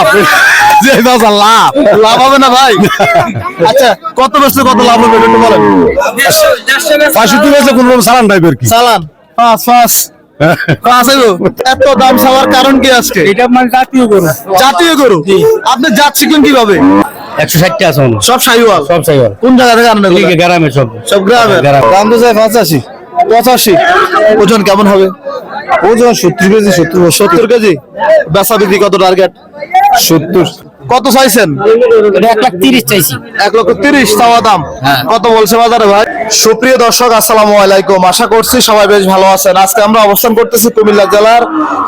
লাভ? লাভ। লাভ হবে না ভাই। আচ্ছা কত কত লাভ হবে একটু বলেন? পঁয়ষট্টি কোন রকম সালান টাইপের কি? চালান। পাঁচ পাঁচ। এত দাম চাওয়ার কারণ কি আজকে? এটা মানে জাতীয় গরু। জাতীয় গরু? আপনি জাত কীভাবে? একশো ষাটটা আছে সব কোন জায়গা থেকে আনেন গ্রামে সব। সব গ্রামে গ্রামে। দাম তো যায় পঁচাশি। পঁচাশি। ওজন কেমন হবে? ওজন সত্তর কেজি সত্তর সত্তর কেজি? বেচা বিক্রি কত টার্গেট সত্তর। কত চাইছেন? এক লাখ তিরিশ চাইছি। এক লক্ষ তিরিশ চাওয়া দাম। কত বলছে বাজারে ভাই? সুপ্রিয় দর্শক আসসালামু আলাইকুম। আশা করছি সবাই বেশ ভালো আছেন। আজকে আমরা অবস্থান করতেছি কুমিল্লা জেলার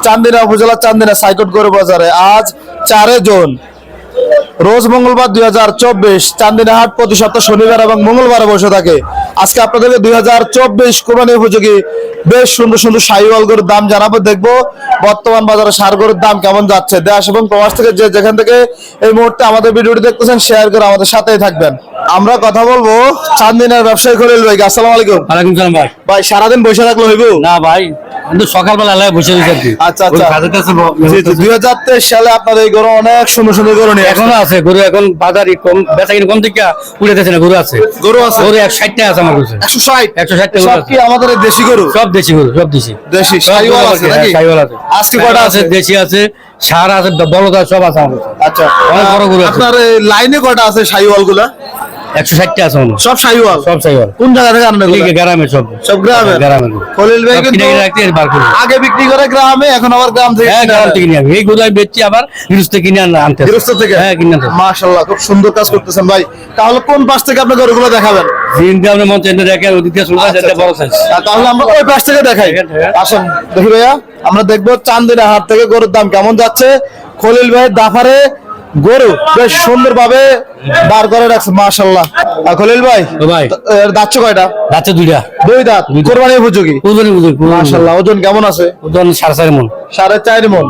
চান্দিনা উপজেলার চান্দিনা সাইকট গরু বাজারে। আজ চারে জুন। রোজ মঙ্গলবার দুই হাজার চব্বিশ চান্দিনা হাট প্রতি সপ্তাহ শনিবার এবং মঙ্গলবার বসে থাকে। আজকে আপনাদেরকে দুই হাজার চব্বিশ কোরবানি উপযোগী বেশ সুন্দর সুন্দর সাইওয়াল গরুর দাম জানাব দেখব বর্তমান বাজারে সার গরুর দাম কেমন যাচ্ছে। দেশ এবং প্রবাস থেকে যে যেখান থেকে এই মুহূর্তে আমাদের ভিডিওটি দেখতেছেন শেয়ার করে আমাদের সাথেই থাকবেন। আমরা কথা বলব চান্দিনার ব্যবসায়ী খলিল ভাই আসসালামু আলাইকুম। ওয়ালাইকুম সালাম ভাই। ভাই সারাদিন বসে থাকল হইব? না ভাই কিন্তু সকালবেলা এলাকায় বসে রয়েছে আচ্ছা, আচ্ছা। দুই হাজার তেইশ সালে আপনার এই গরু অনেক সুন্দর সুন্দর গরু নিয়ে এখনও আছে গরু এখন বাজারে কম বেচা কিনে কম থেকে উঠেতেছে না গরু আছে। গরু আছে। গরু একশো ষাটটা আছে আমার কাছে। একশো ষাট? একশো ষাটটা গরু সব আছে। কি আমাদের দেশি গরু? সব দেশি গরু সব দেশি। দেশি সাইওয়াল আছে নাকি? সাইওয়াল আছে। আজকে কটা আছে? দেশি আছে সার আছে বলদ আছে সব আছে আমার আচ্ছা। অনেক বড় গরু আছে। আপনার লাইনে কয়টা আছে সাইওয়ালগুলা একশো ষাটটা আছে সব সব কোন জায়গা থেকে আনেন গ্রামে সব। সব গ্রামে? গ্রামে খলিল ভাই কিনে কিনে রাখতে বার করে। আগে বিক্রি করে গ্রামে এখন আবার গ্রাম থেকে হ্যাঁ গ্রাম থেকে নিয়ে এই গরু বেচছি আবার গৃহস্থ কিনে আন- আনতে গৃহস্থ থেকে? হ্যাঁ কিনে আনতে হবে। মাশাআল্লাহ খুব সুন্দর কাজ করতেছেন ভাই। তাহলে কোন পাশ থেকে আপনি গরুগুলো দেখাবেন? আপনি ওদিক হয় বড় সাইজ তাহলে আমরা ওই পাশ থেকে দেখাই। আসেন দেখি ভাইয়া আমরা দেখব চান্দিনা হাট থেকে গরুর দাম কেমন যাচ্ছে। খলিল ভাইয়ের দাফারে গরু বেশ সুন্দর ভাবে বার করে রাখছে মাশাল্লাহ খলিল ভাই ভাই। দাঁতছে কয়টা? যাচ্ছে দুইটা। দুই দাঁত কোরবানি উপযোগী? ওজন মাশাল্লাহ ওজন কেমন আছে? ওজন সাড়ে চার মন। সাড়ে চার মন।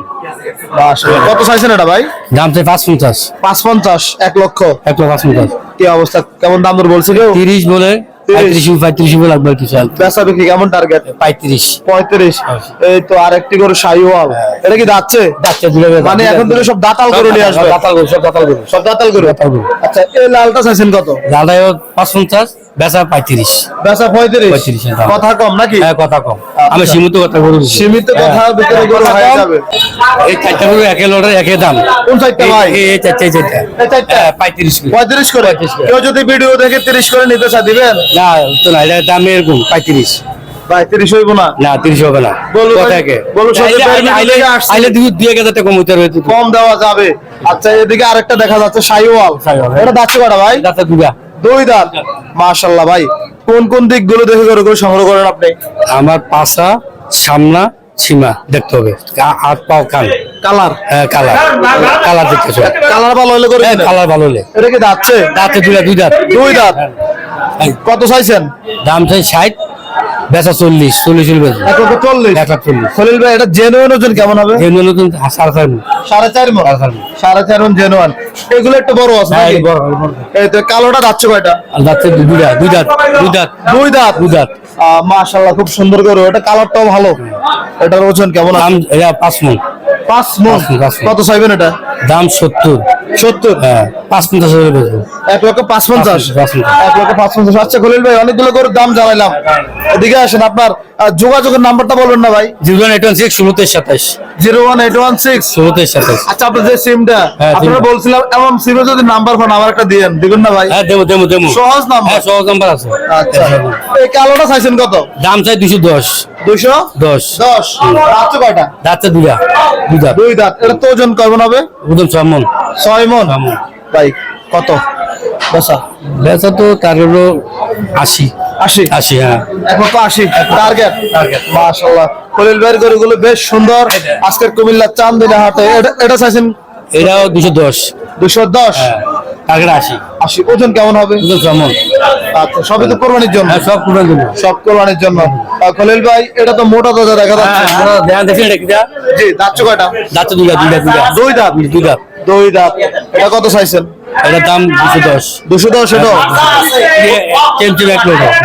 কত চাইছেন এটা ভাই? দাম চাই পাঁচ পঞ্চাশ। পাঁচ পঞ্চাশ এক লক্ষ। এক লাখ পাঁচ পঞ্চাশ। কি অবস্থা? কেমন দাম দর বলছে কেউ? তিরিশ বলে পঁয়ত্রিশ পঁয়ত্রিশ বলে লাগবে কিছু আর বেচা বিক্রি কেমন টার্গেট পঁয়ত্রিশ। পঁয়ত্রিশ। এই তো আরেকটি গরু শাহিওয়াল এটা কি যাচ্ছে? যাচ্ছে মানে এখন থেকে সব দাতাল গরু নিয়ে আসবে। দাতাল গরু সব দাতাল গরু। সব দাতাল গরু? আচ্ছা এই লালটা চাইছেন কত? দাদাই পাঁচ পঞ্চাশ বেচা পঁয়ত্রিশ। বেচা পঁয়ত্রিশ? পঁয়ত্রিশ। কথা কম নাকি? হ্যাঁ কথা কম। আমি সীমিত কথা দিছি। সীমিত হ্যাঁ। কথা ভিতরে গরু হয়ে যাবে। এই চারটা গরু একে লড়ে একে দাম। কোন চারটা ভাই? এই- এই চারটে এই চারটা। চারটা? পঁয়ত্রিশ পঁয়ত্রিশ করে। কেউ যদি ভিডিও দেখে তিরিশ করে নিতে চা দিবেন? না তো না এটা দাম এরকম পঁয়ত্রিশ। ভাই তিরিশ হইব না? না তিরিশ হবে না। বলো ভাই, বলো আইলে- ব্যাপারে আইলে- আইলে- থেকে আসছে। আইলে দুই দুই এক হাজার টাকা কম হইতে কম দেওয়া যাবে। আচ্ছা এদিকে আরেকটা দেখা যাচ্ছে সাইওয়াল। হ্যাঁ। এটা দাচ্ছে কটা ভাই? দাঁতে দুগা দুই দাঁত। মাশাল্লাহ ভাই কোন কোন দিকগুলো দেখে করে সংগ্রহ করেন আপনি? আমার পাশা সামনা সীমা দেখতে হবে। হাত পাও কান। কালার। হ্যাঁ কালার। কালার দেখতে হবে। কালার ভালো হলে করে হ্যাঁ কালার ভালো হলে। এটা কি যাচ্ছে দাঁতে দুই দুই দাঁত। দুই দাঁত। হ্যাঁ। কত চাইছেন? দাম চাই ষাট বেচা চল্লিশ চল্লিশ চল্লিশ। এক লাখ চল্লিশ। খলিল ভাই এটা জেনুইন ওজন কেমন হবে? এই নতুন সাড়ে চার। সাড়ে চার সাড়ে চার মন। জেনুয়ান এগুলো একটু বড় আছে হ্যাঁ? এই তো কালোটা যাচ্ছে কয়টা? দাঁতে দুই দাঁত দুই দাঁত দুই দাঁত। দুই দাঁত? দুই দাঁত। মাশাল্লাহ খুব সুন্দর করে এটা কালারটাও ভালো। এটার ওজন কেমন দাম এটা পাঁচ মন। পাঁচ মন। কত চাইবেন এটা? দাম সত্তর। সত্তর? হ্যাঁ পাঁচ পঞ্চাশ এক লক্ষ পাঁচ পঞ্চাশ এক লক্ষ পাঁচ পঞ্চাশ আচ্ছা খলিল ভাই অনেকগুলো করে দাম জানাইলাম। এদিকে আসেন আপনার যোগাযোগের নাম্বারটা বলবেন না ভাই? Zero one eight one six ষোলোতে সাতাশ zero one eight one six. ষোলোতে সাতাশ আচ্ছা আপনার যে সিমটা হ্যাঁ, আপনারা বলছিলাম এমন সিমে যদি নাম্বার পান আমার একটা দিয়েন। দিবেন না ভাই? হ্যাঁ দেবো দেবো দেবো। সহজ নাম্বার। হ্যাঁ সহজ নাম্বার আছে। আচ্ছা। এই কালোটা চাইছেন কত? দাম চাই দুশো দশ। দশ। দশ। কয়টা? দাঁতে দুটা দুই দাঁত দুই দাঁত। এটা তো ওজন কেমন হবে? ওজন ছ মন। ছয় মন? ভাই কত? বেচা? তো তার হলো আশি। আশি? আশি হ্যাঁ। আশি। টার্গেট মাশাল্লাহ খলিল ভাইয়ের গরুগুলো বেশ সুন্দর। আজকের কুমিল্লা চান্দিনা হাটে। এটা- এটা চাইছেন? এটাও দুশো দশ। দুশো দশ? হ্যাঁ। টার্গেট আশি। আশি। ওজন কেমন হবে? যেমন আচ্ছা সবই তো কোরবানির জন্য? হ্যাঁ সব কোরবানির জন্য। সব কোরবানির জন্য। খলিল ভাই এটা তো মোটা দাদা দেখা যাচ্ছে। ধ্যান দেখছেন এটা কিটা জি দাঁত কয়টা? দাঁতে দুই দাঁত দুই দাঁত দুই দাঁত। দুই দাঁত। দুই দাঁত। দুই দাঁত। এটা কত চাইছেন এটার দাম দুশো দশ। দুশো দশ এটা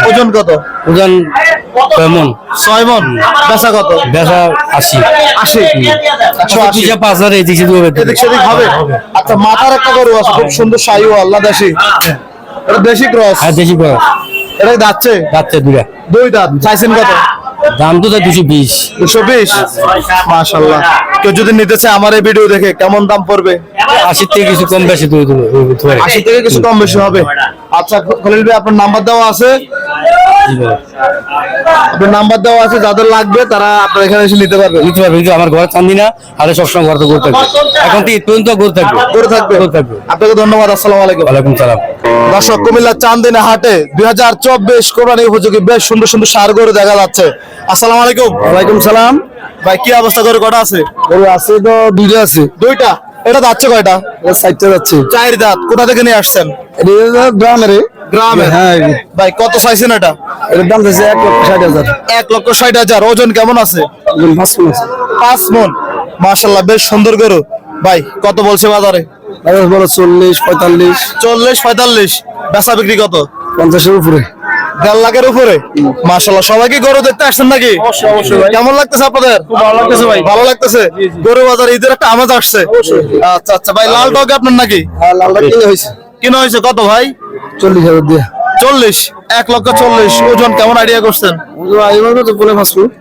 ওজন কত? ওজন কেমন ছয় মন? বেচা কত? বেচা আশি। আশি? একশো আশি। পাঁচ হাজার এদিক সেদিক হবে এদিক সেদিক হবে? আচ্ছা মাথার একটা গরু আছে খুব সুন্দর আল্লাহ দেশি। এটা দেশি ক্রস? আর দেশি করে এটা যাচ্ছে যাচ্ছে দুটা দুই দাঁত। চাইছেন কত? দাম তো দুশো বিশ। দুশো বিশ? মাশাল্লাহ কেউ যদি নিতে চায় আমার এই ভিডিও দেখে কেমন দাম পড়বে? আশির থেকে কিছু কম বেশি আশি থেকে কিছু কম বেশি হবে। আচ্ছা খলিল ভাই আপনার নাম্বার দেওয়া আছে? আপনার নাম্বার দেওয়া আছে যাদের লাগবে তারা আপনার এখানে এসে নিতে পারবে। নিতে পারবে কিন্তু আমার ঘরে চান্দি না আরে সবসময় ঘরে তো ঘুরে থাকবে। এখন তো ঈদ পর্যন্ত ঘুরে থাকবে। করে থাকবে। ঘুরে থাকবে। আপনাকে ধন্যবাদ আসসালামু আলাইকুম। ওয়ালাইকুম সালাম। দর্শক কুমিল্লা চান্দিনা হাটে দুই হাজার চব্বিশ কোরবানি উপযোগী বেশ সুন্দর সুন্দর সার গরু দেখা যাচ্ছে। আসসালামু আলাইকুম। ওয়ালাইকুম সালাম। ভাই কি অবস্থা গরু কটা আছে? গরু আছে তো দুইটা আছে। দুইটা? এটা যাচ্ছে কয়টা? সাইডটা যাচ্ছে। চার দাঁত কোথা থেকে নিয়ে আসছেন? গ্রামের? গ্রামে হ্যাঁ। ভাই কত চাইছেন এটা? এটার দাম চাইছে এক লক্ষ ষাট হাজার। এক লক্ষ ষাট হাজার। ওজন কেমন আছে? একজন পাঁচ মণ আছে। পাঁচ মন। মাশাল্লাহ বেশ সুন্দর গরু। ভাই কত বলছে বাজারে? তারপর বলো চল্লিশ পঁয়তাল্লিশ। চল্লিশ পঁয়তাল্লিশ। বেচা বিক্রি কত? পঞ্চাশের উপরে। দেড় লাখের উপরে? মাশাল্লাহ সবাই কি গরু দেখতে আসছেন নাকি? কেমন লাগতেছে আপনাদের? ভালো লাগতেছে ভাই। ভালো লাগতেছে? গরু বাজার ঈদের একটা আমেজ আসছে। আচ্ছা আচ্ছা ভাই লাল টক আপনার নাকি? লালটা কিনে হয়েছে। কিনা হয়েছে কত ভাই? চল্লিশ হাজার দিয়ে। চল্লিশ এক লক্ষ চল্লিশ। ওজন কেমন আইডিয়া করছেন?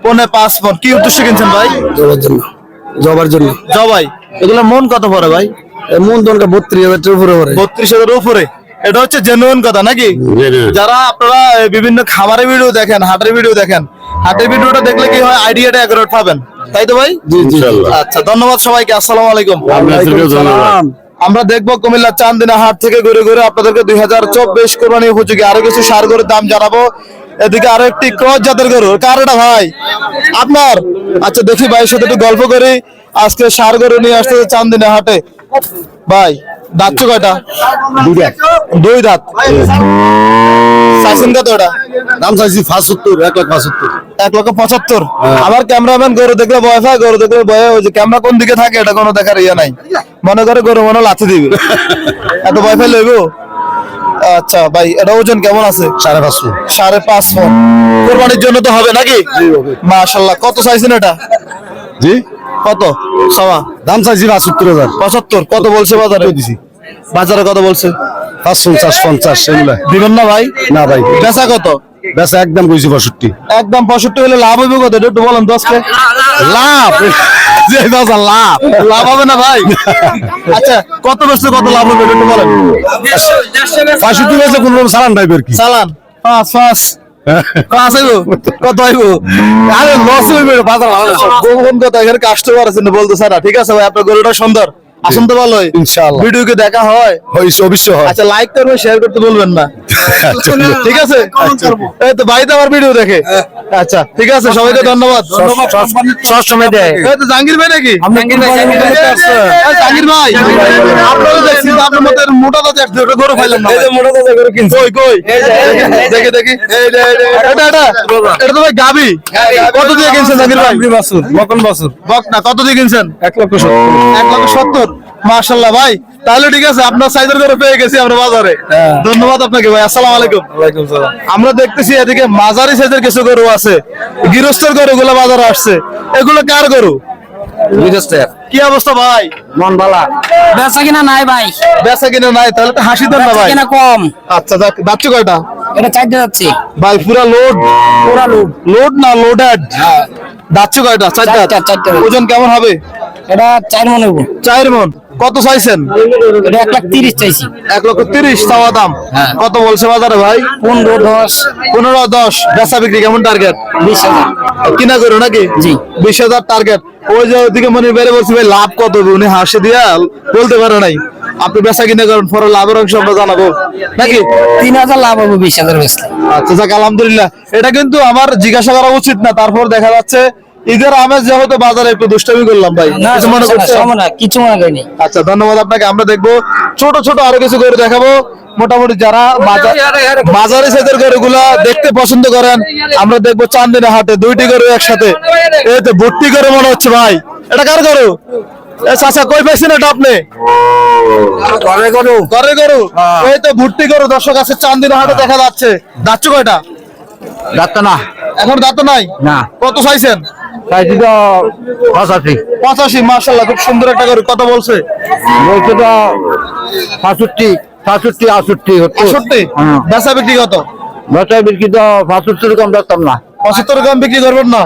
পনে পাঁচ মন কি উদ্দেশ্যে কিনছেন ভাই? জবার জন্য। জবার জন্য। জবাই। এগুলো মন কত পড়ে ভাই? মন দনটা বত্রিশ হাজার উপরে পড়ে। বত্রিশ হাজার উপরে? এটা হচ্ছে জেনুইন কথা নাকি? যারা আপনারা বিভিন্ন খামারের ভিডিও দেখেন হাটের ভিডিও দেখেন হাটের ভিডিওটা দেখলে কি হয় আইডিয়াটা এগারোট পাবেন। তাই তো ভাই? আচ্ছা ধন্যবাদ সবাইকে আসসালামু আলাইকুম। আমরা দেখব কুমিল্লা চান্দিনা হাট থেকে ঘুরে ঘুরে আপনাদেরকে দুই হাজার চব্বিশ কোরবানি উপযোগী আরও কিছু সার গরুর দাম জানাব। এদিকে আরও একটি ক্রস জাতের গরু কার এটা ভাই? আপনার? আচ্ছা দেখি ভাইয়ের সাথে একটু গল্প করি। আজকে সার গরু নিয়ে আসতে চান্দিনা হাটে। ভাই দাঁত কয়টা? দুই দাঁত। চাইছেন কত ওটা? দাম চাইছি পাঁচাত্তর এক লাখ পাঁচাত্তর এক লক্ষ পঁচাত্তর। আমার ক্যামেরাম্যান গরু দেখলে ভয় পায় গরু দেখলে ভয় ওই যে ক্যামেরা কোন দিকে থাকে এটা কোনো দেখার ইয়ে নাই। মনে করে গরু মনে হয় লাথি দিবে। এত ভয় পাই লইব আচ্ছা ভাই এটা ওজন কেমন আছে? সাড়ে পাঁচশো। সাড়ে পাঁচ ফোন কোরবানির জন্য তো হবে নাকি? মাশাল্লাহ কত চাইছেন এটা? জি? কত? সবা। দাম চাইছি পাঁচাত্তর হাজার। পঁচাত্তর। কত বলছে বাজারে? দিছি? বাজারে কত বলছে? পাঁচ পঞ্চাশ পঞ্চাশ এগুলা। দিবেন না ভাই? না ভাই। বেচা কত? বেচা একদম কইছি পঁয়ষট্টি। একদম পঁয়ষট্টি হলে লাভ হইব কত? একটু বলেন দশকে লাভ? লাভ। লাভ হবে না ভাই? আচ্ছা কত বেচলে কত লাভ হবে? এটা একটু বলেন। পঁয়ষট্টি বেচে কোন সালান টাইপের কি? পাঁচ পাঁচ। কত আরে লস হইবে, বাজার এখানে কাস্টমার আছে বলতো বলতে স্যার ঠিক আছে ভাই, আপনার গরুটা সুন্দর। আসুন তো ভালো ইনশাআল্লাহ। ভিডিও কি দেখা হয়? হইছে হয়। আচ্ছা লাইক করবেন শেয়ার করতে বলবেন না। আচ্ছা, ঠিক আছে? এই তো ভাই তো আমার ভিডিও দেখে আচ্ছা ঠিক আছে সবাইকে ধন্যবাদ। সবসময় দেয়। এই তো জাহাঙ্গীর ভাই নাকি? জাহাঙ্গীর ভাই। এই আপনারা দেখছি তো আপনার মতো মোটা দাদা একটা একটা গরু খাইলেন কই কই? দেখি দেখি। এই যে, এটা এটা এটা তো ভাই গাবি। কত দিয়ে কিনছেন জাহাঙ্গীর ভাই? মকন বক না কত দিয়ে কিনছেন? এক লক্ষ সত্তর। এক লক্ষ সত্তর? মার্শাল্লাহ ভাই তাহলে ঠিক আছে আপনার সাইজের করে পেয়ে গেছি আমরা বাজারে। হ্যাঁ। ধন্যবাদ আপনাকে ভাই আসসালামু আলাইকুম। আমরা দেখতেছি এদিকে মাঝারি সাইজের কিছু গরু আছে গৃহস্থের গরুগুলো বাজারে আসছে। এগুলো কার গরু? কি অবস্থা ভাই? মন বালা বেচা কিনা নাই ভাই। বেচা কিনা নাই তাহলে তো হাসি দেন না ভাই। কিনা কম। আচ্ছা যাক বাচ্চা কয়টা? এটা চারটে যাচ্ছে। ভাই পুরা লোড পুরা লোড লোড না লোডেড দাচ্ছ কয়টা? চার দাঁত? চারটা, চারটা। ওজন কেমন হবে? এটা চার মনে হব চার মন। কত চাইছেন? এটা এক লাখ তিরিশ চাইছি। এক লক্ষ তিরিশ চাওয়া দাম। হ্যাঁ। কত বলছে বাজারে ভাই? পনেরো দশ। পনেরো দশ। বেচা বিক্রি কেমন টার্গেট বিশ হাজার। কিনা করো নাকি? জি। বিশ হাজার টার্গেট ওই যে ওদিকে মনে বেড়ে বলছি ভাই লাভ কত উনি হাসি দিয়া বলতে পারে নাই। আপনি বেচা কিনে করেন পরে লাভের অংশ আমরা জানাব। নাকি? তিন হাজার লাভ হবে বিশ হাজার আচ্ছা যাক আলহামদুলিল্লাহ। এটা কিন্তু আমার জিজ্ঞাসা করা উচিত না। তারপর দেখা যাচ্ছে ঈদের আমেজ যেহেতু বাজারে একটু দুষ্টামি করলাম ভাই কিছু মনে কিছু মনে করিনি। আচ্ছা ধন্যবাদ আপনাকে আমরা দেখব ছোট ছোট আরও কিছু গরু দেখাবো। মোটামুটি যারা বাজা- বাজারে সেদের গরুগুলা দেখতে পছন্দ করেন আমরা দেখব চান্দিনা হাটে দুইটি গরু একসাথে। এই তো ভর্তি করে মনে হচ্ছে ভাই। এটা কার গরু? এ চাচা কই পাইছেন এটা আপনি? ঘরে করো ঘরে গরু? এই তো ভর্তি গরু দর্শক আছে চান্দিনা হাটে দেখা যাচ্ছে। যাচ্ছ কয়টা? ডাক্তার না। এখন দাঁত নাই? না। কত চাইছেন? চাইছি তো পঁচাশি। পঁচাশি মার্শাল্লাহ খুব সুন্দর একটা গরু। কত বলছে? বলছে তো পাঁষট্টি সাতষট্টি আটষট্টি আটষট্টি। বেচা বিক্রি কত? দশটায় বিক্রি তো পাঁষট্টির কম ডাক্তার না। পঁচাত্তর গ্রাম বিক্রি করবেন না।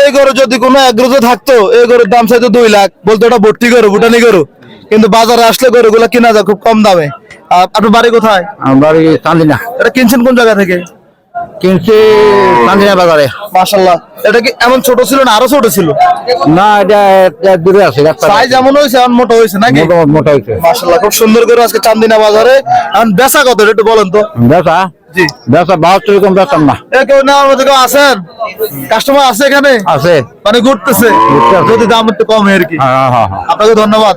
এই গরু যদি কোনো এগ্রোতে থাকতো এই গরুর দাম চাইতো দুই লাখ। বলতো ওটা ভর্তি গরু ভুটানি গরু। কিন্তু বাজারে আসলে গরুগুলো কিনা যায় খুব কম দামে। আপনার বাড়ি কোথায়? বাড়ি চান্দিনা। এটা কিনছেন কোন জায়গা থেকে? কিনছি বাজারে। মাশাল্লাহ এটা কি এমন ছোট ছিল না আরও ছোট ছিল? না এটা দূরে আছে সাইজ এমন হয়েছে এমন মোটা হয়েছে নাকি? মোটা মোটা হয়েছে। মাশাল্লাহ খুব সুন্দর করে আজকে চান্দিনা বাজারে। এখন বেচা কত একটু বলেন তো। বেচা? জি। বেচা বাহাত্তর না। এ কেউ নেওয়ার মতো কেউ আছেন? কাস্টমার আছে এখানে? আছে। মানে ঘুরতেছে। ঘুরতেছে। যদি দাম একটু কম হয় আর কি। হ্যাঁ হ্যাঁ হ্যাঁ। আপনাকে ধন্যবাদ।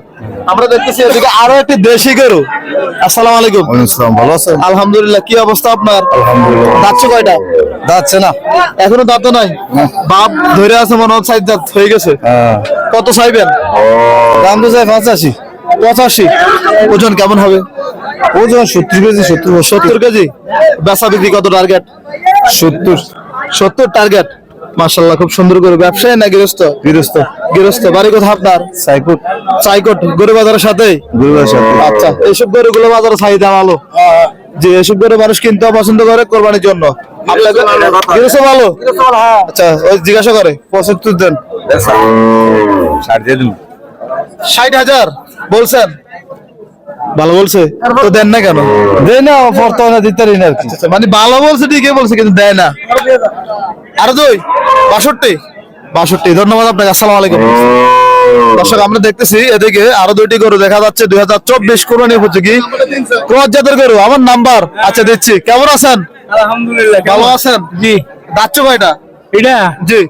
আমরা দেখতেছি এদিকে আরও একটি দেশি গরু। আসসালামু আলাইকুম। আসসালাম ভালো আছেন? আলহামদুলিল্লাহ কি অবস্থা আপনার? যাচ্ছে কয়টা? যাচ্ছে না। এখনও দাঁত নাই? বাপ ধরে আছে মনে হচ্ছে দাঁত হয়ে গেছে। হ্যাঁ। কত চাইবেন? দাম তো চাই পঁচাশি। পঁচাশি। ওজন কেমন হবে? ওজন সত্তর কেজি সত্তর সত্তর কেজি। বেচা বিক্রি কত টার্গেট সত্তর। সত্তর টার্গেট মার্শাল্লাহ খুব সুন্দর করে ব্যবসায় না গৃহস্থ? গৃহস্থ। গৃহস্থ। বাড়ি কোথা আপনার? সাইকুট। চাইকট গরু বাজারের সাথে। আচ্ছা এইসব গরুগুলো বাজারে চাহিদা ভালো? যে এসব গরু মানুষ কিনতে পছন্দ করে কোরবানির জন্য। গৃহস্থ ভালো আচ্ছা ওই জিজ্ঞাসা করে পঁচাত্তর দেন। দিন ষাট হাজার বলছেন? ভালো বলছে? তো দেন না কেন? দেই না বর্তমানে দিতে না আর কি। মানে ভালো বলছে ঠিকই বলছে কিন্তু দেয় না। আরও দুই বাষট্টি? বাষট্টি। ধন্যবাদ আপনাকে আসসালামু আলাইকুম। দর্শক আমরা দেখতেছি এদিকে আরও দুইটি গরু দেখা যাচ্ছে দুই হাজার চব্বিশ কোরবানি উপযোগী। ক্রস জাতের গরু আমার নাম্বার। আচ্ছা দিচ্ছি। কেমন আছেন? আলহামদুলিল্লাহ ভালো আছেন? জি। দাচ্ছ কয়টা? এটা? জি।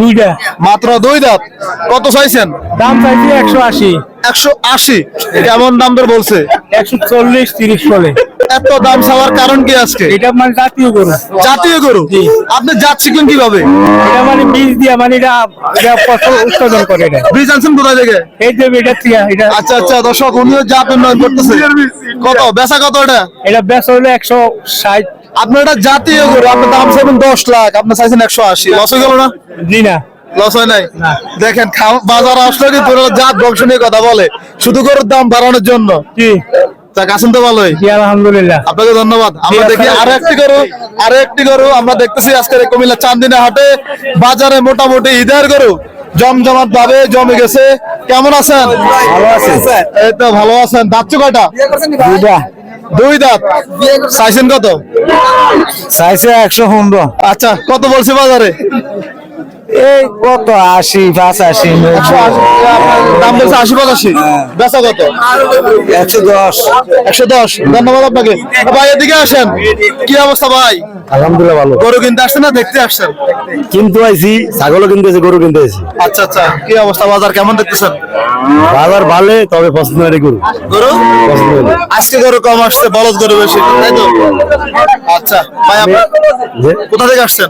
দুইটা। মাত্র দুই দাঁত। কত চাইছেন? দাম চাইছি একশো আশি। একশো আশি। কেমন দাম দর বলছে। একশো চল্লিশ তিরিশ এত দাম চাওয়ার কারণ কি আজকে? এটা মানে জাতীয় গরু। জাতীয় গরু? আপনি জাত কীভাবে? এটা মানে বীজ দিয়া মানে এটা এটা ফসল উৎপাদন করে এটা। বীজ আনছেন কোথায় থেকে? এই যে এটা এটা আচ্ছা আচ্ছা দর্শক উনিও জাত উন্নয়ন করতেছে। কত? বেচা কত এটা? এটা বেশ হলো একশো ষাট। আপনার এটা জাতীয় গরু আপনার দাম চাইবেন দশ লাখ আপনি চাইছেন একশো আশি। লস হয়ে গেল না? জি না। লস হয় নাই? দেখেন বাজার আসলে কিন্তু জাত বংশ নিয়ে কথা বলে। শুধু গরুর দাম বাড়ানোর জন্য। জি। তা কাছেন তো ভালোই। আলহামদুলিল্লাহ। আপনাকে ধন্যবাদ। আমরা দেখি আরও একটি গরু আরও একটি গরু আমরা দেখতেছি আজকের কুমিল্লা চান্দিনা হাটে। বাজারে মোটামুটি ঈদের গরু। জমজমাট ভাবে জমে গেছে। কেমন আছেন? ভালো আছেন এই তো ভালো আছেন। দাঁতছে কয়টা? দুই দাঁত। চাইছেন কত? চাইছে একশো পনেরো। আচ্ছা কত বলছে বাজারে? এই কত? আশি পাঁচাশি একশো দাম বলছে আশি পঁচাশি। বেচা কত? একশো দশ। একশো দশ। ধন্যবাদ আপনাকে। ভাই এদিকে আসেন। কি অবস্থা ভাই? আলহামদুলিল্লাহ ভালো। গরু কিনতে আসছেন না? দেখতে আসছেন? কিন্তু আইছি ছাগলও কিনতে আইছি গরু কিনতে আইছি। আচ্ছা আচ্ছা। কি অবস্থা বাজার কেমন দেখতেছেন? বাজার ভালো তবে পছন্দ হয় গরু। গরু? আজকে গরু কম আসছে বলদ গরু বেশি তাই তো? আচ্ছা ভাই আপনি যে কোথা থেকে আসছেন?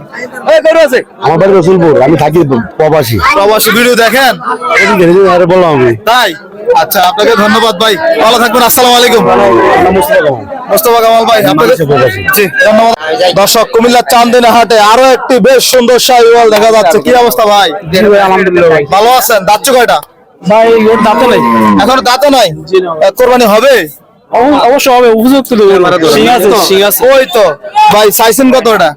আমার বাড়ি রসুলপুর আমি থাকি প্রবাসী। প্রবাসী ভিডিও দেখেন? আরে বললাম আমি। তাই? আচ্ছা আপনাকে ধন্যবাদ ভাই। ভালো থাকবেন আসসালামু আলাইকুম। মোস্তফা কামাল ভাই আপনাকে জি ধন্যবাদ। দর্শক কুমিল্লার চান্দিনা হাটে আরও একটি বেশ সুন্দর শাহিওয়াল দেখা যাচ্ছে। কি অবস্থা ভাই? আলহামদুলিল্লাহ ভালো আছেন? দাঁতছ কয়টা? ভাই ওর দাঁতও নাই। এখন দাঁতও নাই? কোরবানি হবে? অবশ্য হবে উপযুক্ত ওই তো। ভাই চাইছেন কত ওটা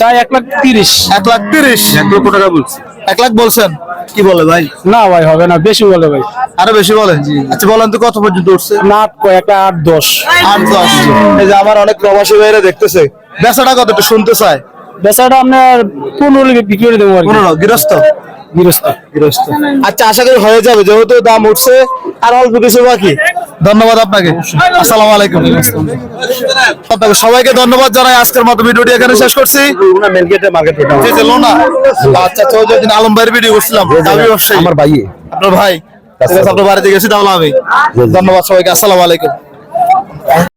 চাই এক লাখ তিরিশ। এক লাখ তিরিশ? এক লক্ষ টাকা বলছে। এক লাখ বলছেন? কি বলে ভাই? না ভাই হবে না বেশি বলে ভাই। আরও বেশি বলেন আচ্ছা বলেন তো কত পর্যন্ত উঠছে? না একটা আট দশ। আট দশ। এই যে আমার অনেক প্রবাসী ভাইরা দেখতেছে বেচাটা কত একটু শুনতে চায় বেচাটা আপনার পনেরো বিক্রি করে দেবো পনেরো গৃহস্থ? গৃহস্থ। গৃহস্থ। আচ্ছা আশা করি হয়ে যাবে যেহেতু দাম উঠছে আর অল্প কিছু বাকি। ধন্যবাদ আপনাকে। আসসালামু আলাইকুম। আপনাকে সবাইকে ধন্যবাদ জানাই। আজকের মতো ভিডিওটি এখানে শেষ করছি। লোনা। আচ্ছা চৌধুরী আলম ভাইয়ের ভিডিও করছিলাম। আমার ভাই আপনার ভাই। ঠিক আপনার বাড়িতে গেছি তাহলে আমি ধন্যবাদ সবাইকে। আসসালাম আলাইকুম।